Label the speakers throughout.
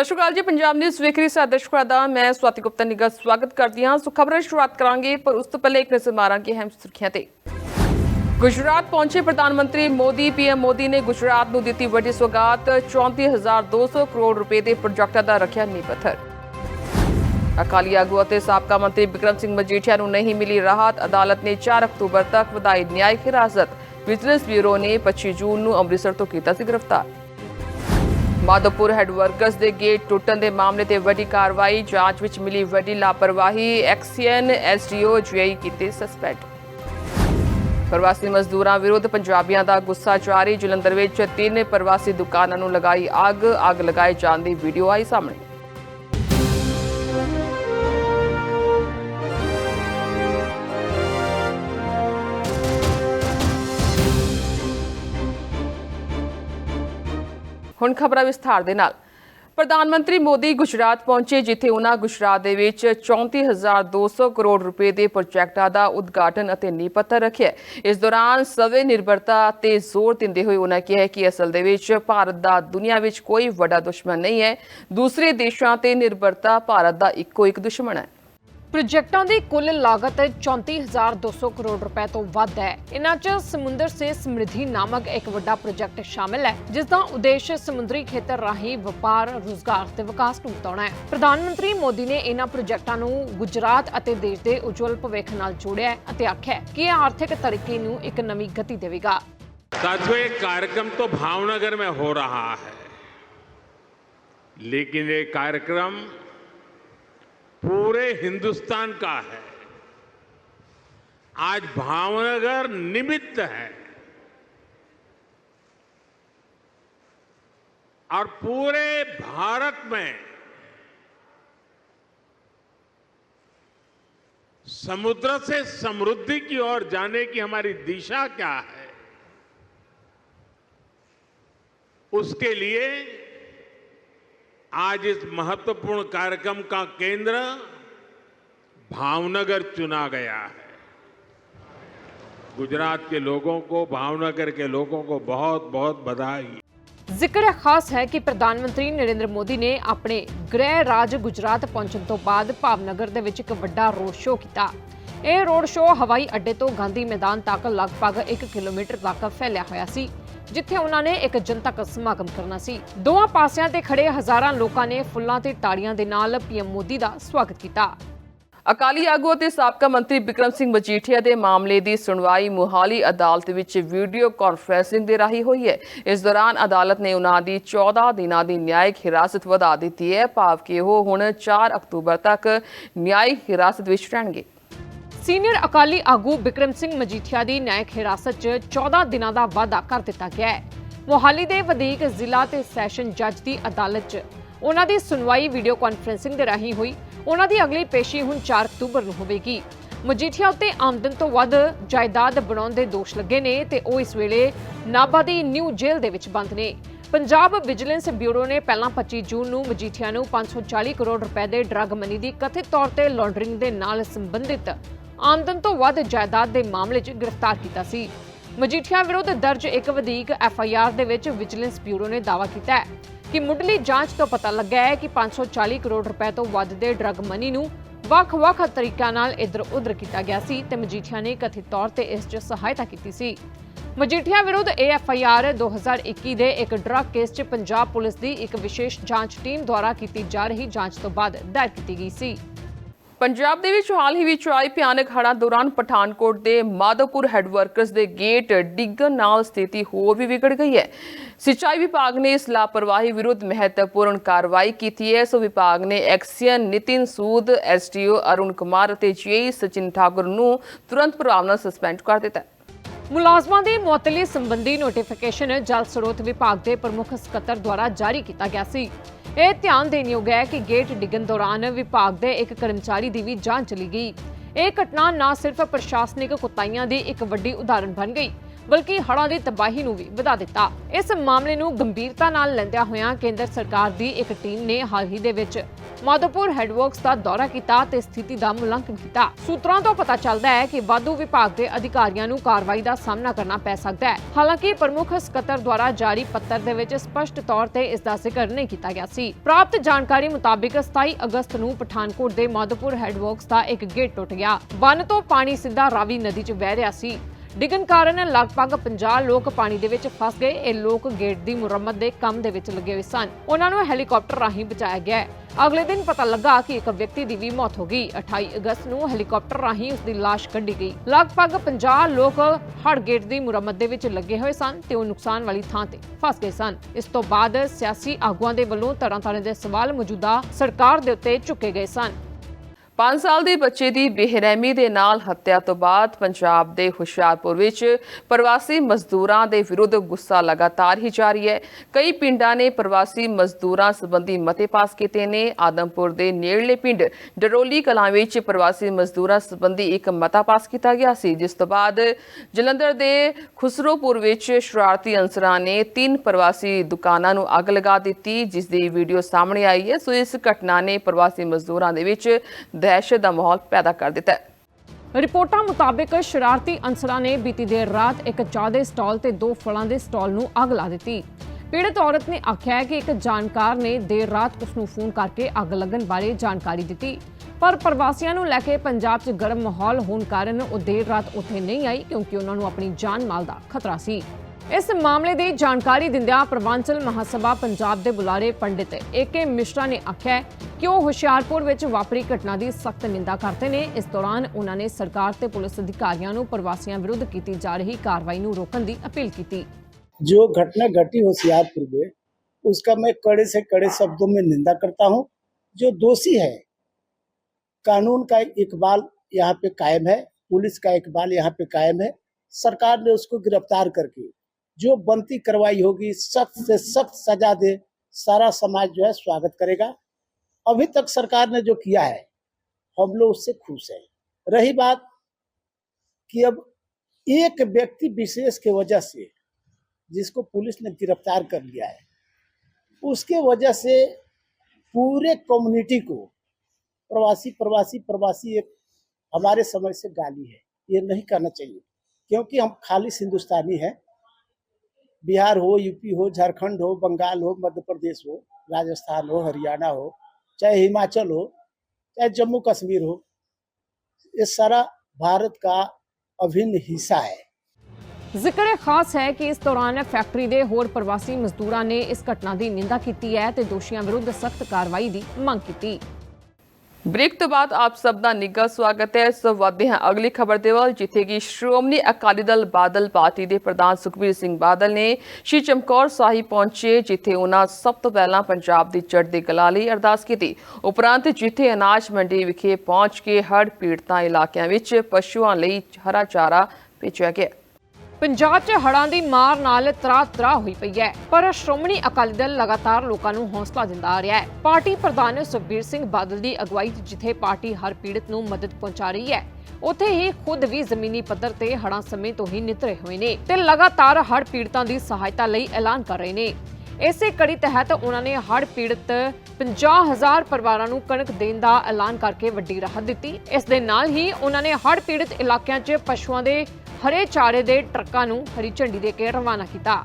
Speaker 1: ਸਤਿ ਸ਼੍ਰੀ ਅਕਾਲ ਜੀ, ਪੰਜਾਬ ਨਿਊਜ਼ ਵੇਖ ਰਹੀ ਸਾਂ ਦਾ, ਮੈਂ ਸਵਾਤੀ ਗੁਪਤਾ ਨਿੱਘਾ ਸਵਾਗਤ ਕਰਦੀ ਹਾਂ। ਸੋ ਖਬਰਾਂ ਸ਼ੁਰੂਆਤ ਕਰਾਂਗੇ, ਪਰ ਉਸ ਤੋਂ ਪਹਿਲੇ ਇੱਕ ਨਜ਼ਰ ਮਾਰਾਂਗੇ ਅਹਿਮ ਸੁਰਖੀਆਂ ਤੇ। ਗੁਜਰਾਤ ਪਹੁੰਚੇ ਪ੍ਰਧਾਨ ਮੰਤਰੀ ਮੋਦੀ, ਪੀਐਮ ਮੋਦੀ ਨੇ ਗੁਜਰਾਤ ਨੂੰ ਦਿੱਤੀ ਵੱਡੀ ਸੁਗਾਤ 34200 ਕਰੋੜ ਰੁਪਏ ਦੇ ਪ੍ਰੋਜੈਕਟਾਂ ਦਾ ਰੱਖਿਆ ਨੀਂਹ ਪੱਥਰ। ਅਕਾਲੀ ਆਗੂ ਅਤੇ ਸਾਬਕਾ ਮੰਤਰੀ ਬਿਕਰਮ ਸਿੰਘ ਮਜੀਠੀਆ ਨੂੰ ਨਹੀਂ ਮਿਲੀ ਰਾਹਤ, ਅਦਾਲਤ ਨੇ 4 ਅਕਤੂਬਰ ਤੱਕ ਵਧਾਈ ਨਿਆਇਕ ਹਿਰਾਸਤ। ਵਿਜੀਲੈਂਸ ਬਿਊਰੋ ਨੇ 25 ਜੂਨ ਨੂੰ ਅੰਮ੍ਰਿਤਸਰ ਤੋਂ ਕੀਤਾ ਸੀ ਗ੍ਰਿਫਤਾਰ। ਮਾਧੋਪੁਰ ਹੈੱਡ ਵਰਕਰਸ ਦੇ ਗੇਟ ਟੁੱਟਣ ਦੇ ਮਾਮਲੇ ਤੇ ਵੱਡੀ ਕਾਰਵਾਈ, ਜਾਂਚ ਵਿੱਚ ਮਿਲੀ ਵੱਡੀ ਲਾਪਰਵਾਹੀ ਐਕਸੀਐਨ ਐਸਡੀਓ ਜੀਆਈ ਕੀਤੇ ਸਸਪੈਂਡ ਪ੍ਰਵਾਸੀ ਮਜ਼ਦੂਰਾਂ ਵਿਰੁੱਧ ਪੰਜਾਬੀਆਂ ਦਾ ਗੁੱਸਾ ਜਾਰੀ, ਜਲੰਧਰ ਵਿੱਚ ਤਿੰਨ ਪ੍ਰਵਾਸੀ ਦੁਕਾਨਾਂ ਨੂੰ ਲਗਾਈ ਅੱਗ ਅੱਗ ਲਗਾਏ ਜਾਣ ਦੀ ਵੀਡੀਓ ਆਈ ਸਾਹਮਣੇ। ਹੁਣ ਖਬਰਾਂ ਵਿਸਥਾਰ ਦੇ ਨਾਲ। ਪ੍ਰਧਾਨ ਮੰਤਰੀ ਮੋਦੀ ਗੁਜਰਾਤ ਪਹੁੰਚੇ, ਜਿੱਥੇ ਉਹਨਾਂ ਗੁਜਰਾਤ ਦੇ ਵਿੱਚ 34200 ਕਰੋੜ ਰੁਪਏ ਦੇ ਪ੍ਰੋਜੈਕਟਾਂ ਦਾ ਉਦਘਾਟਨ ਅਤੇ ਨੀਂਹ ਪੱਥਰ ਰੱਖਿਆ ਇਸ ਦੌਰਾਨ ਸਵੇ ਨਿਰਭਰਤਾ ਤੇ ਜ਼ੋਰ ਦਿੰਦੇ ਹੋਏ ਉਹਨਾਂ ਕਿਹਾ ਕਿ ਅਸਲ ਦੇ ਵਿੱਚ ਭਾਰਤ ਦਾ ਦੁਨੀਆ ਵਿੱਚ ਕੋਈ ਵੱਡਾ ਦੁਸ਼ਮਣ ਨਹੀਂ ਹੈ। ਦੂਸਰੇ ਦੇਸ਼ਾਂ ਤੇ ਨਿਰਭਰਤਾ ਭਾਰਤ ਦਾ ਇੱਕੋ ਇੱਕ ਦੁਸ਼ਮਣ ਹੈ।
Speaker 2: ਪ੍ਰੋਜੈਕਟਾਂ ਦੀ ਕੁੱਲ ਲਾਗਤ 34200 ਕਰੋੜ ਰੁਪਏ ਤੋਂ ਵੱਧ ਹੈ ਇਨ੍ਹਾਂ 'ਚ ਸਮੁੰਦਰ ਸੇ ਸਮਰਿੱਧੀ ਨਾਮਕ ਇੱਕ ਵੱਡਾ ਪ੍ਰੋਜੈਕਟ ਸ਼ਾਮਿਲ ਹੈ ਜਿਸ ਦਾ ਉਦੇਸ਼ ਸਮੁੰਦਰੀ ਖੇਤਰ ਰਾਹੀਂ ਵਪਾਰ ਰੁਜ਼ਗਾਰ ਤੇ ਵਿਕਾਸ ਨੂੰ ਵਧਾਉਣਾ ਹੈ ਪ੍ਰਧਾਨ ਮੰਤਰੀ ਮੋਦੀ ਨੇ ਇਨ੍ਹਾਂ ਪ੍ਰੋਜੈਕਟਾਂ ਨੂੰ ਗੁਜਰਾਤ ਅਤੇ ਦੇਸ਼ ਦੇ ਉਜਵਲ ਭਵਿੱਖ ਨਾਲ ਜੋੜਿਆ ਹੈ ਅਤੇ ਆਖਿਆ ਹੈ ਕਿ ਇਹ ਆਰਥਿਕ ਤਰੱਕੀ ਨੂੰ ਇੱਕ ਨਵੀਂ ਗਤੀ ਦੇਵੇਗਾ
Speaker 3: साथियों ये कार्यक्रम तो भावनगर में हो रहा है लेकिन ये कार्यक्रम पूरे हिंदुस्तान का है। आज भावनगर निमित्त है। और पूरे भारत में समुद्र से समृद्धि की ओर जाने की हमारी दिशा क्या है, उसके लिए आज इस महत्वपूर्ण कार्यक्रम का केंद्र भावनगर चुना गया है गुजरात के लोगों को भावनगर के लोगों को बहुत बहुत बधाई
Speaker 2: ਜ਼ਿਕਰ ਖਾਸ ਹੈ ਕਿ ਪ੍ਰਧਾਨ ਮੰਤਰੀ ਨਰਿੰਦਰ ਮੋਦੀ ਨੇ ਆਪਣੇ ਗ੍ਰਹਿ ਰਾਜ ਗੁਜਰਾਤ ਪਹੁੰਚਣ ਤੋਂ ਬਾਅਦ ਭਾਵਨਗਰ ਦੇ ਵਿੱਚ ਇੱਕ ਵੱਡਾ ਰੋਡ ਸ਼ੋਅ ਕੀਤਾ ਇਹ ਰੋਡ ਸ਼ੋਅ ਹਵਾਈ ਅੱਡੇ ਤੋਂ ਗਾਂਧੀ ਮੈਦਾਨ ਤੱਕ ਲਗਭਗ 1 ਕਿਲੋਮੀਟਰ ਤੱਕ ਫੈਲਿਆ ਹੋਇਆ ਸੀ ਜਿੱਥੇ ਉਹਨਾਂ ਨੇ ਇੱਕ ਜਨਤਕ ਸਮਾਗਮ ਕਰਨਾ ਸੀ। ਦੋਵਾਂ ਪਾਸਿਆਂ ਤੇ ਖੜੇ ਹਜ਼ਾਰਾਂ ਲੋਕਾਂ ਨੇ ਫੁੱਲਾਂ ਤੇ ਤਾੜੀਆਂ ਦੇ ਨਾਲ ਪੀਐਮ ਮੋਦੀ ਦਾ ਸਵਾਗਤ ਕੀਤਾ।
Speaker 1: ਅਕਾਲੀ ਆਗੂ ਅਤੇ ਸਾਬਕਾ ਮੰਤਰੀ ਬਿਕਰਮ ਸਿੰਘ ਮਜੀਠੀਆ ਦੇ ਮਾਮਲੇ ਦੀ ਸੁਣਵਾਈ ਮੁਹਾਲੀ ਅਦਾਲਤ ਵਿੱਚ ਵੀਡੀਓ ਕਾਨਫਰੈਂਸਿੰਗ ਦੇ ਰਾਹੀਂ ਹੋਈ ਹੈ। ਇਸ ਦੌਰਾਨ ਅਦਾਲਤ ਨੇ ਉਨ੍ਹਾਂ ਦੀ 14 ਦਿਨਾਂ ਦੀ ਨਿਆਇਕ ਹਿਰਾਸਤ ਵਧਾ ਦਿੱਤੀ ਹੈ। ਭਾਵ ਕਿ ਉਹ ਹੁਣ 4 ਅਕਤੂਬਰ ਤੱਕ ਨਿਆਇਕ ਹਿਰਾਸਤ ਵਿੱਚ ਰਹਿਣਗੇ।
Speaker 2: ਸੀਨੀਅਰ ਅਕਾਲੀ ਆਗੂ ਬਿਕਰਮ ਸਿੰਘ ਮਜੀਠੀਆ ਦੀ ਨਿਆਇਕ ਹਿਰਾਸਤ 'ਚ 14 ਦਿਨਾਂ ਦਾ ਵਾਅਦਾ ਕਰ ਦਿੱਤਾ ਗਿਆ ਹੈ। ਮੋਹਾਲੀ ਦੇ ਵਧੀਕ ਜ਼ਿਲ੍ਹਾ ਤੇ ਸੈਸ਼ਨ ਜੱਜ ਦੀ ਅਦਾਲਤ 'ਚ ਉਹਨਾਂ ਦੀ ਸੁਣਵਾਈ ਵੀਡੀਓ ਕਾਨਫਰੈਂਸਿੰਗ ਦੇ ਰਾਹੀਂ ਹੋਈ। ਉਹਨਾਂ ਦੀ ਅਗਲੀ ਪੇਸ਼ੀ ਹੁਣ 4 ਅਕਤੂਬਰ ਨੂੰ ਹੋਵੇਗੀ। ਮਜੀਠੀਆ ਉੱਤੇ ਆਮਦਨ ਤੋਂ ਵੱਧ ਜਾਇਦਾਦ ਬਣਾਉਣ ਦੇ ਦੋਸ਼ ਲੱਗੇ ਨੇ ਤੇ ਉਹ ਇਸ ਵੇਲੇ ਨਾਭਾ ਦੀ ਨਿਊ ਜੇਲ੍ਹ ਦੇ ਵਿੱਚ ਬੰਦ ਨੇ। ਪੰਜਾਬ ਵਿਜੀਲੈਂਸ ਬਿਊਰੋ ਨੇ ਪਹਿਲਾਂ 25 ਜੂਨ ਨੂੰ ਮਜੀਠੀਆ ਨੂੰ 540 ਕਰੋੜ ਰੁਪਏ ਦੇ ਡਰੱਗ ਮਨੀ ਦੀ ਕਥਿਤ ਤੌਰ ਤੇ ਲਾਂਡਰਿੰਗ ਦੇ ਨਾਲ ਸੰਬੰਧਿਤ ਆਮਦਨ ਤੋਂ ਵੱਧ ਜਾਇਦਾਦ ਦੇ ਮਾਮਲੇ 'ਚ ਗ੍ਰਿਫਤਾਰ ਕੀਤਾ ਸੀ। ਮਜੀਠੀਆ ਵਿਰੁੱਧ ਦਰਜ ਇੱਕ ਵਧੀਕ ਐਫ ਆਈ ਆਰ ਦੇ ਵਿੱਚ ਵਿਜੀਲੈਂਸ ਬਿਊਰੋ ਨੇ ਦਾਅਵਾ ਕੀਤਾ ਹੈ ਕਿ ਮੁੱਢਲੀ ਜਾਂਚ ਤੋਂ ਪਤਾ ਲੱਗਾ ਹੈ ਕਿ 540 ਕਰੋੜ ਰੁਪਏ ਤੋਂ ਵੱਧ ਦੇ ਡਰੱਗ ਮਨੀ ਨੂੰ ਵੱਖ-ਵੱਖ ਤਰੀਕਿਆਂ ਨਾਲ ਇੱਧਰ ਉਧਰ ਕੀਤਾ ਗਿਆ ਸੀ ਤੇ ਮਜੀਠੀਆ ਨੇ ਕਥਿਤ ਤੌਰ ਤੇ ਇਸ 'ਚ ਸਹਾਇਤਾ ਕੀਤੀ ਸੀ। ਮਜੀਠੀਆ ਵਿਰੁੱਧ ਏਐਫਆਈਆਰ 2021 ਦੇ ਇੱਕ ਡਰੱਗ ਕੇਸ 'ਚ ਪੰਜਾਬ ਪੁਲਿਸ ਦੀ ਇੱਕ ਵਿਸ਼ੇਸ਼ ਜਾਂਚ ਟੀਮ ਦੁਆਰਾ ਕੀਤੀ ਜਾ ਰਹੀ ਜਾਂਚ ਤੋਂ ਬਾਅਦ ਦਾਇਰ ਕੀਤੀ ਗਈ ਸੀ।
Speaker 1: ਪੰਜਾਬ ਦੇ ਵਿੱਚ ਹਾਲ ਹੀ ਵਿੱਚ ਆਈ ਭਿਆਨਕ ਹੜ੍ਹਾਂ ਦੌਰਾਨ ਪਠਾਨਕੋਟ ਦੇ ਮਾਧੋਪੁਰ ਹੈੱਡ ਵਰਕਰਸ ਦੇ ਗੇਟ ਡਿੱਗਣ ਨਾਲ ਸਥਿਤੀ ਹੋਰ ਵੀ ਵਿਗੜ ਗਈ ਹੈ। ਸਿੰਚਾਈ ਵਿਭਾਗ ਨੇ ਇਸ ਲਾਪਰਵਾਹੀ ਵਿਰੁੱਧ ਮਹੱਤਵਪੂਰਨ ਕਾਰਵਾਈ ਕੀਤੀ ਹੈ। ਸੋ ਵਿਭਾਗ ਨੇ ਐਕਸੀਅਨ ਨਿਤਿਨ ਸੂਦ ਐਸਟੀਓ ਅਰੁਣ ਕੁਮਾਰ ਅਤੇ ਜੀਈ ਸਚਿਨ ਠਾਕੁਰ ਨੂੰ ਤੁਰੰਤ ਪ੍ਰਭਾਵ ਨਾਲ ਸਸਪੈਂਡ ਕਰ ਦਿੱਤਾ ਹੈ।
Speaker 2: ਮੁਲਾਜ਼ਮਾਂ ਦੀ ਮੁਅੱਤਲੀ ਸੰਬੰਧੀ ਨੋਟੀਫਿਕੇਸ਼ਨ ਜਲ ਸਰੋਤ ਵਿਭਾਗ ਦੇ ਪ੍ਰਮੁੱਖ ਸਕੱਤਰ ਦੁਆਰਾ ਜਾਰੀ ਕੀਤਾ ਗਿਆ ਸੀ। ਇਹ ਧਿਆਨ ਦੇਣ ਯੋਗ ਹੈ ਕਿ ਗੇਟ ਡਿੱਗਣ ਦੌਰਾਨ ਵਿਭਾਗ ਦੇ ਇੱਕ ਕਰਮਚਾਰੀ ਦੀ ਵੀ ਜਾਨ ਚਲੀ ਗਈ। ਇਹ ਘਟਨਾ ਨਾ ਸਿਰਫ ਪ੍ਰਸ਼ਾਸਨਿਕ ਕੁਤਾਈਆਂ ਦੀ ਇੱਕ ਵੱਡੀ ਉਦਾਹਰਣ ਬਣ ਗਈ ਬਲਕਿ ਹੜ੍ਹਾਂ ਦੀ ਤਬਾਹੀ ਨੂੰ ਵੀ ਵਧਾ ਦਿੱਤਾ। ਇਸ ਮਾਮਲੇ ਨੂੰ ਗੰਭੀਰਤਾ ਨਾਲ ਲੈਂਦਿਆਂ ਹੋਇਆਂ ਕੇਂਦਰ ਸਰਕਾਰ ਦੀ ਇੱਕ ਟੀਮ ਨੇ ਹਾਲ ਹੀ ਦੇ ਵਿੱਚ ਮਾਧੋਪੁਰ ਹੈਡਵਰਕਸ ਦਾ ਦੌਰਾ ਕੀਤਾ ਤੇ ਸਥਿਤੀ ਦਾ ਮੁਲਾਂਕਣ ਕੀਤਾ। ਸੂਤਰਾਂ ਤੋਂ ਪਤਾ ਚੱਲਦਾ ਹੈ ਕਿ ਵਾਧੂ ਵਿਭਾਗ ਦੇ ਅਧਿਕਾਰੀਆਂ ਨੂੰ ਕਾਰਵਾਈ ਦਾ ਸਾਹਮਣਾ ਕਰਨਾ ਪੈ ਸਕਦਾ ਹੈ। ਹਾਲਾਂਕਿ ਪ੍ਰਮੁੱਖ ਸਕੱਤਰ ਦੁਆਰਾ ਜਾਰੀ ਪੱਤਰ ਦੇ ਵਿੱਚ ਸਪਸ਼ਟ ਤੌਰ ਤੇ ਇਸ ਦਾ ਜ਼ਿਕਰ ਨਹੀਂ ਕੀਤਾ ਗਿਆ ਸੀ। ਪ੍ਰਾਪਤ ਜਾਣਕਾਰੀ ਮੁਤਾਬਿਕ 27 ਅਗਸਤ ਨੂੰ ਪਠਾਨਕੋਟ ਦੇ ਮਾਧੋਪੁਰ ਹੈਡਵਰਕਸ ਦਾ ਇੱਕ ਗੇਟ ਟੁੱਟ ਗਿਆ। ਬੰਨ ਤੋਂ ਪਾਣੀ ਸਿੱਧਾ ਰਾਵੀ ਨਦੀ 'ਚ ਵਹਿ ਰਿਹਾ ਸੀ। ਡਿੱਗਣ ਕਾਰਨ ਲਗਭਗ 50 ਲੋਕ ਪਾਣੀ ਦੇ ਵਿੱਚ ਫਸ ਗਏ। ਇਹ ਲੋਕ ਗੇਟ ਦੀ ਮੁਰੰਮਤ ਦੇ ਕੰਮ ਦੇ ਵਿੱਚ ਲੱਗੇ ਹੋਏ ਸਨ। ਉਹਨਾਂ ਨੂੰ ਹੈਲੀਕਾਪਟਰ ਰਾਹੀਂ ਬਚਾਇਆ ਗਿਆ ਅਗਲੇ ਦਿਨ ਪਤਾ ਲੱਗਾ ਕਿ ਇੱਕ ਵਿਅਕਤੀ ਦੀ ਵੀ ਮੌਤ ਹੋ ਗਈ। 28 ਅਗਸਤ ਨੂੰ ਹੈਲੀਕਾਪਟਰ ਰਾਹੀਂ ਉਸ ਦੀ ਲਾਸ਼ ਕੱਢੀ ਗਈ। ਲਗਭਗ 50 ਲੋਕ ਹੜ ਗੇਟ ਦੀ ਮੁਰੰਮਤ ਦੇ ਵਿੱਚ ਲੱਗੇ ਹੋਏ ਸਨ ਤੇ ਉਹ ਨੁਕਸਾਨ ਵਾਲੀ ਥਾਂ ਤੇ ਫਸ ਗਏ ਸਨ। ਇਸ ਤੋਂ ਬਾਅਦ ਸਿਆਸੀ ਆਗੂਆਂ ਦੇ ਵੱਲੋਂ ਤਰ੍ਹਾਂ ਤਰ੍ਹਾਂ ਦੇ ਸਵਾਲ ਮੌਜੂਦਾ ਸਰਕਾਰ ਦੇ ਉੱਤੇ ਚੁੱਕੇ ਗਏ ਸਨ।
Speaker 1: 5 ਸਾਲ ਦੇ ਬੱਚੇ ਦੀ ਬੇਰਹਿਮੀ ਦੇ ਨਾਲ ਹੱਤਿਆ ਤੋਂ ਬਾਅਦ ਪੰਜਾਬ ਦੇ ਹੁਸ਼ਿਆਰਪੁਰ ਵਿੱਚ ਪ੍ਰਵਾਸੀ ਮਜ਼ਦੂਰਾਂ ਦੇ ਵਿਰੁੱਧ ਗੁੱਸਾ ਲਗਾਤਾਰ ਹੀ ਜਾਰੀ ਹੈ। ਕਈ ਪਿੰਡਾਂ ਨੇ ਪ੍ਰਵਾਸੀ ਮਜ਼ਦੂਰਾਂ ਸੰਬੰਧੀ ਮਤੇ ਪਾਸ ਕੀਤੇ ਨੇ। ਆਦਮਪੁਰ ਦੇ ਨੇੜਲੇ ਪਿੰਡ ਡਰੋਲੀ ਕਲਾਂ ਵਿੱਚ ਪ੍ਰਵਾਸੀ ਮਜ਼ਦੂਰਾਂ ਸੰਬੰਧੀ ਇੱਕ ਮਤਾ ਪਾਸ ਕੀਤਾ ਗਿਆ ਸੀ, ਜਿਸ ਤੋਂ ਬਾਅਦ ਜਲੰਧਰ ਦੇ ਖੁਸਰੋਪੁਰ ਵਿੱਚ ਸ਼ਰਾਰਤੀ ਅਨਸਰਾਂ ਨੇ ਤਿੰਨ ਪ੍ਰਵਾਸੀ ਦੁਕਾਨਾਂ ਨੂੰ ਅੱਗ ਲਗਾ ਦਿੱਤੀ, ਜਿਸ ਦੀ ਵੀਡੀਓ ਸਾਹਮਣੇ ਆਈ ਹੈ। ਸੋ ਇਸ ਘਟਨਾ ਨੇ ਪ੍ਰਵਾਸੀ ਮਜ਼ਦੂਰਾਂ ਦੇ ਵਿੱਚ ਦਹਿਸ਼ਤ ਦਾ ਮਾਹੌਲ ਪੈਦਾ ਕਰ ਦਿੱਤਾ ਹੈ।
Speaker 2: ਰਿਪੋਰਟਾਂ ਮੁਤਾਬਕ ਸ਼ਰਾਰਤੀ ਅਨਸਰਾਂ ਨੇ ਬੀਤੀ ਦੇਰ ਰਾਤ ਇੱਕ ਚਾਹ ਦੇ ਸਟਾਲ ਤੇ ਦੋ ਫਲਾਂ ਦੇ ਸਟਾਲ ਨੂੰ ਅੱਗ ਲਾ ਦਿੱਤੀ। ਪੀੜਤ ਔਰਤ ਨੇ ਆਖਿਆ ਹੈ ਕਿ ਇੱਕ ਜਾਣਕਾਰ ਨੇ ਦੇਰ ਰਾਤ ਉਸ ਨੂੰ ਫੋਨ ਕਰਕੇ ਅੱਗ ਲੱਗਣ ਬਾਰੇ ਜਾਣਕਾਰੀ ਦਿੱਤੀ। ਪਰ ਪ੍ਰਵਾਸੀਆਂ ਨੂੰ ਲੈ ਕੇ ਪੰਜਾਬ 'ਚ ਗਰਮ ਮਾਹੌਲ ਹੋਣ ਕਾਰਨ ਉਹ ਦੇਰ ਰਾਤ ਉੱਥੇ ਨਹੀਂ ਆਈ ਕਿਉਂਕਿ ਉਹਨਾਂ ਨੂੰ ਆਪਣੀ ਜਾਨ ਮਾਲ ਦਾ ਖਤਰਾ ਸੀ। ਇਸ ਮਾਮਲੇ ਦੀ ਜਾਣਕਾਰੀ ਦਿੰਦਿਆਂ ਪ੍ਰਵਾਂਚਲ ਮਹਾਸਭਾ ਪੰਜਾਬ ਦੇ ਬੁਲਾਰੇ ਪੰਡਿਤ ਏਕੇ ਮਿਸ਼ਰਾ ਨੇ ਆਖਿਆ ਹੈ ਕਿ ਉਹ ਹੁਸ਼ਿਆਰਪੁਰ ਵਿੱਚ ਵਾਪਰੀ ਘਟਨਾ ਦੀ ਸਖਤ ਨਿੰਦਾ ਕਰਦੇ ਨੇ ਇਸ ਦੌਰਾਨ ਉਹਨਾਂ ਨੇ ਸਰਕਾਰ ਤੇ ਪੁਲਿਸ ਅਧਿਕਾਰੀਆਂ ਨੂੰ ਪ੍ਰਵਾਸੀਆਂ ਵਿਰੁੱਧ ਕੀਤੀ ਜਾ ਰਹੀ ਕਾਰਵਾਈ ਨੂੰ ਰੋਕਣ ਦੀ ਅਪੀਲ ਕੀਤੀ
Speaker 4: जो घटना घटी होशियारपुर में उसका मैं कड़े से कड़े शब्दों में निंदा करता हूं जो दोषी है कानून का इकबाल यहाँ पे कायम है पुलिस का इकबाल यहाँ पे कायम है सरकार ने उसको गिरफ्तार करके जो बनती कार्रवाई होगी, सख्त से सख्त सजा दे, सारा समाज जो है स्वागत करेगा। अभी तक सरकार ने जो किया है, हम लोग उससे खुश हैं। रही बात कि अब एक व्यक्ति विशेष के वजह से, जिसको पुलिस ने गिरफ़्तार कर लिया है, उसके वजह से पूरे कम्युनिटी को, प्रवासी प्रवासी प्रवासी एक हमारे समय से गाली है। ये नहीं करना चाहिए, क्योंकि हम खालिश हिंदुस्तानी हैं। बिहार हो यूपी हो झारखंड हो बंगाल हो मध्य प्रदेश हो राजस्थान हो हरियाणा हो चाहे हिमाचल हो चाहे जम्मू कश्मीर हो ये सारा भारत का अभिन्न हिस्सा है
Speaker 2: ਜ਼ਿਕਰ ਖਾਸ ਹੈ ਕਿ ਇਸ ਦੌਰਾਨ ਫੈਕਟਰੀ ਦੇ ਹੋਰ ਪ੍ਰਵਾਸੀ ਮਜ਼ਦੂਰਾਂ ਨੇ ਇਸ ਘਟਨਾ ਦੀ ਨਿੰਦਾ ਕੀਤੀ ਹੈ ਤੇ ਦੋਸ਼ੀਆਂ ਵਿਰੁੱਧ ਸਖਤ ਕਾਰਵਾਈ ਦੀ ਮੰਗ ਕੀਤੀ
Speaker 1: ਬ੍ਰੇਕ ਤੋਂ ਬਾਅਦ ਆਪ ਸਭ ਦਾ ਨਿੱਘਾ ਸਵਾਗਤ ਹੈ। ਸੋ ਵਧਦੇ ਹਾਂ ਅਗਲੀ ਖਬਰ ਦੇ ਵੱਲ, ਜਿੱਥੇ ਕਿ ਸ਼੍ਰੋਮਣੀ ਅਕਾਲੀ ਦਲ ਬਾਦਲ ਪਾਰਟੀ ਦੇ ਪ੍ਰਧਾਨ ਸੁਖਬੀਰ ਸਿੰਘ ਬਾਦਲ ਨੇ ਸ਼੍ਰੀ ਚਮਕੌਰ ਸਾਹਿਬ ਪਹੁੰਚੇ, ਜਿੱਥੇ ਉਹਨਾਂ ਸਭ ਤੋਂ ਪਹਿਲਾਂ ਪੰਜਾਬ ਦੀ ਚੜ੍ਹਦੀ ਕਲਾ ਲਈ ਅਰਦਾਸ ਕੀਤੀ। ਉਪਰੰਤ ਜਿੱਥੇ ਅਨਾਜ ਮੰਡੀ ਵਿਖੇ ਪਹੁੰਚ ਕੇ ਹੜ੍ਹ ਪੀੜਤਾਂ ਇਲਾਕਿਆਂ ਵਿੱਚ ਪਸ਼ੂਆਂ ਲਈ ਹਰਾ ਚਾਰਾ ਭੇਜਿਆ ਗਿਆ।
Speaker 2: ਪੰਜਾਬ 'ਚ ਹੜ੍ਹਾਂ ਦੀ ਮਾਰ ਨਾਲ ਤਰਾ-ਤਰਾ ਹੋਈ ਪਈ ਹੈ, ਪਰ ਸ਼੍ਰੋਮਣੀ ਅਕਾਲੀ ਦਲ ਲਗਾਤਾਰ ਲੋਕਾਂ ਨੂੰ ਹੌਸਲਾ ਦਿੰਦਾ ਆ ਰਿਹਾ ਹੈ। ਪਾਰਟੀ ਪ੍ਰਧਾਨ ਸੁਖਬੀਰ ਸਿੰਘ ਬਾਦਲ ਦੀ ਅਗਵਾਈ 'ਚ ਜਿੱਥੇ ਪਾਰਟੀ ਹਰ ਪੀੜਤ ਨੂੰ ਮਦਦ ਪਹੁੰਚਾ ਰਹੀ ਹੈ, ਉੱਥੇ ਹੀ ਖੁਦ ਵੀ ਜ਼ਮੀਨੀ ਪੱਧਰ ਤੇ ਹੜ੍ਹਾਂ ਸਮੇਂ ਤੋਂ ਹੀ ਨਿਤਰੇ ਹੋਏ ਨੇ ਤੇ ਲਗਾਤਾਰ ਹੜ੍ਹ ਪੀੜਤਾਂ ਦੀ ਸਹਾਇਤਾ ਲਈ ਐਲਾਨ ਕਰ ਰਹੇ ਨੇ। ਇਸੇ ਕੜੀ ਤਹਿਤ ਉਹਨਾਂ ਨੇ ਹੜ੍ਹ ਪੀੜਤ 50000 ਪਰਿਵਾਰਾਂ ਨੂੰ ਕਣਕ ਦੇਣ ਦਾ ਐਲਾਨ ਕਰਕੇ ਵੱਡੀ ਰਾਹਤ ਦਿੱਤੀ। ਇਸ ਦੇ ਨਾਲ ਹੀ ਉਹਨਾਂ ਨੇ ਹੜ੍ਹ ਪੀੜਤ ਇਲਾਕਿਆਂ 'ਚ ਪਸ਼ੂਆਂ ਦੇ ਹਰੇ ਚਾਰੇ ਦੇ ਟਰੱਕਾਂ ਨੂੰ ਹਰੀ ਝੰਡੀ ਦੇ ਕੇ ਰਵਾਨਾ ਕੀਤਾ।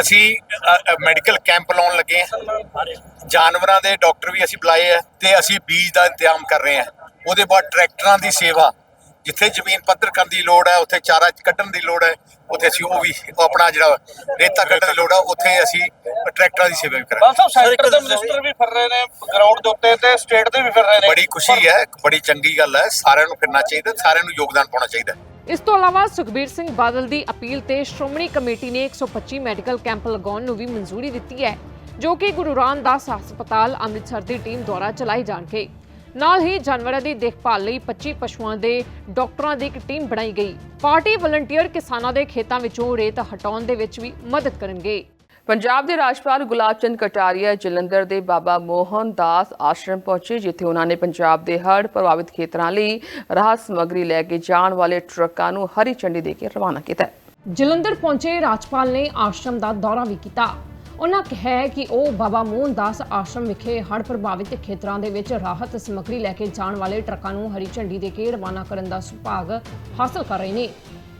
Speaker 5: ਅਸੀਂ ਮੈਡੀਕਲ ਕੈਂਪ ਲਾਉਣ ਲੱਗੇ ਹਾਂ। ਜਾਨਵਰਾਂ ਦੇ ਡਾਕਟਰ ਵੀ ਅਸੀਂ ਬੁਲਾਏ ਆ ਤੇ ਅਸੀਂ ਬੀਜ ਦਾ ਇੰਤਜ਼ਾਮ ਕਰ ਰਹੇ ਹਾਂ। ਉਹਦੇ ਬਾਅਦ ਟਰੈਕਟਰਾਂ ਦੀ ਸੇਵਾ ਜਿੱਥੇ ਜ਼ਮੀਨ ਪੱਧਰ ਕਰਨ ਦੀ ਲੋੜ ਹੈ ਉੱਥੇ ਚਾਰਾ ਕੱਢਣ ਦੀ ਲੋੜ ਹੈ ਉੱਥੇ ਅਸੀਂ ਉਹ ਵੀ ਆਪਣਾ ਜਿਹੜਾ ਰੇਤਾ ਕੱਢਣ ਦੀ ਲੋੜ ਹੈ ਉੱਥੇ ਅਸੀਂ ਟਰੈਕਟਰਾਂ ਦੀ ਸੇਵਾ ਵੀ ਕਰਾਂਗੇ।
Speaker 6: ਸਾਹਿਬ ਸੈਂਟਰ ਦੇ ਮਿਨਿਸਟਰ ਵੀ ਫਿਰ ਰਹੇ ਨੇ ਗਰਾਊਂਡ ਦੇ ਉੱਤੇ ਤੇ ਸਟੇਟ ਦੇ ਵੀ ਫਿਰ ਰਹੇ ਨੇ।
Speaker 5: ਬੜੀ ਖੁਸ਼ੀ ਹੈ ਬੜੀ ਚੰਗੀ ਗੱਲ ਹੈ ਸਾਰਿਆਂ ਨੂੰ ਫਿਰਨਾ ਚਾਹੀਦਾ ਸਾਰਿਆਂ ਨੂੰ ਯੋਗਦਾਨ ਪਾਉਣਾ ਚਾਹੀਦਾ।
Speaker 2: ਇਸ ਤੋਂ ਇਲਾਵਾ ਸੁਖਬੀਰ ਸਿੰਘ ਬਾਦਲ ਦੀ ਅਪੀਲ ਤੇ ਸ਼੍ਰੋਮਣੀ ਕਮੇਟੀ ਨੇ 125 ਮੈਡੀਕਲ ਕੈਂਪ ਲਗਾਉਣ ਨੂੰ ਵੀ ਮਨਜ਼ੂਰੀ ਦਿੱਤੀ ਹੈ, ਜੋ ਕਿ ਗੁਰੂ ਰਾਮਦਾਸ ਹਸਪਤਾਲ ਅੰਮ੍ਰਿਤਸਰ ਦੀ ਟੀਮ ਦੁਆਰਾ ਚਲਾਏ ਜਾਣਗੇ। ਨਾਲ ਹੀ ਜਾਨਵਰਾਂ ਦੀ ਦੇਖਭਾਲ ਲਈ 25 ਪਸ਼ੂਆਂ ਦੇ ਡਾਕਟਰਾਂ ਦੀ ਇੱਕ ਟੀਮ ਬਣਾਈ ਗਈ। ਪਾਰਟੀ ਵਲੰਟੀਅਰ ਕਿਸਾਨਾਂ ਦੇ ਖੇਤਾਂ ਵਿੱਚੋਂ ਰੇਤ ਹਟਾਉਣ ਦੇ ਵਿੱਚ ਵੀ ਮਦਦ ਕਰਨਗੇ।
Speaker 1: ਪੰਜਾਬ ਦੇ ਰਾਜਪਾਲ ਗੁਲਾਬ ਚੰਦ ਕਟਾਰੀਆ, ਜਲੰਧਰ ਦੇ ਬਾਬਾ ਮੋਹਨ ਦਾਸ ਆਸ਼ਰਮ ਪਹੁੰਚੇ, ਜਿੱਥੇ ਉਹਨਾਂ ਨੇ ਪੰਜਾਬ ਦੇ ਹੜ੍ਹ ਪ੍ਰਭਾਵਿਤ ਖੇਤਰਾਂ ਲਈ ਰਾਹਤ ਸਮੱਗਰੀ ਲੈ ਕੇ ਜਾਣ ਵਾਲੇ ਟਰੱਕਾਂ ਨੂੰ ਹਰੀ ਝੰਡੀ ਦੇ ਕੇ ਰਵਾਨਾ ਕੀਤਾ।
Speaker 2: ਜਲੰਧਰ ਪਹੁੰਚੇ ਰਾਜਪਾਲ ਨੇ ਆਸ਼ਰਮ ਦਾ ਦੌਰਾ ਵੀ ਕੀਤਾ। ਉਹਨਾਂ ਕਿਹਾ ਕਿ ਉਹ ਬਾਬਾ ਮੋਹਨਦਾਸ ਆਸ਼ਰਮ ਵਿਖੇ ਹੜ੍ਹ ਪ੍ਰਭਾਵਿਤ ਖੇਤਰਾਂ ਦੇ ਵਿੱਚ ਰਾਹਤ ਸਮੱਗਰੀ ਲੈ ਕੇ ਜਾਣ ਵਾਲੇ ਟਰੱਕਾਂ ਨੂੰ ਹਰੀ ਝੰਡੀ ਦੇ ਕੇ ਰਵਾਨਾ ਕਰਨ ਦਾ ਸੁਭਾਗ ਹਾਸਲ ਕਰ ਰਹੇ ਨੇ।